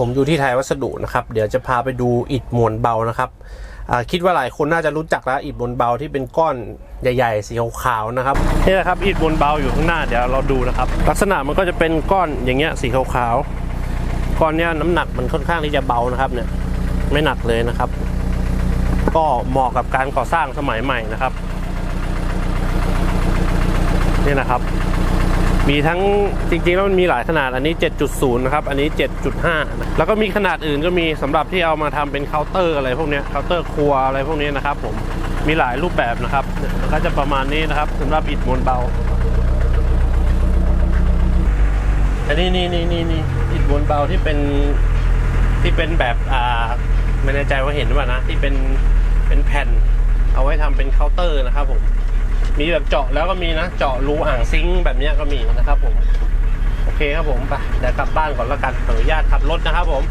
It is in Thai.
ผมอยู่ที่ไทยวัสดุนะครับเดี๋ยวจะพาไปดูอิฐมวลเบานะครับคิดว่าหลายคนน่าจะรู้จักแล้วอิฐมวลเบาที่เป็นก้อนใหญ่ๆสีขาวๆนะครับนี่แหละครับอิฐมวลเบาอยู่ข้างหน้าเดี๋ยวเราดูนะครับ ลักษณะมันก็จะเป็นก้อนอย่างเงี้ยสีขาวๆก้อนเนี้ยน้ำหนักมันค่อนข้างที่จะเบานะครับเนี่ยไม่หนักเลยนะครับ ก็เหมาะกับการก่อสร้างสมัยใหม่นะครับนี่นะครับ มีทั้งจริงๆแล้วมันมีหลายขนาดอันนี้ 7.0 นะครับ อันนี้ 7.5 แล้วก็มีขนาดอื่นก็มีสำหรับที่เอามาทำเป็นเคาน์เตอร์อะไรพวกนี้เคาน์เตอร์ครัวอะไรพวกนี้นะครับผมมีหลายรูปแบบนะครับก็จะประมาณนี้นะครับสำหรับอิฐมวลเบาอันนี้นี่นี่นี่นี่อิฐมวลเบาที่เป็นที่เป็นแบบอ่าไม่แน่ใจว่าเห็นหรือเปล่านะที่เป็นเป็นแผ่น เอาไว้ทำเป็นเคาน์เตอร์นะครับผม มีแบบเจาะแล้วก็มีนะ เจาะรูอ่างซิงค์แบบนี้ก็มีนะครับผม โอเคครับผมไปเดี๋ยวกลับบ้านก่อนละกันขออนุญาตขับรถนะครับผม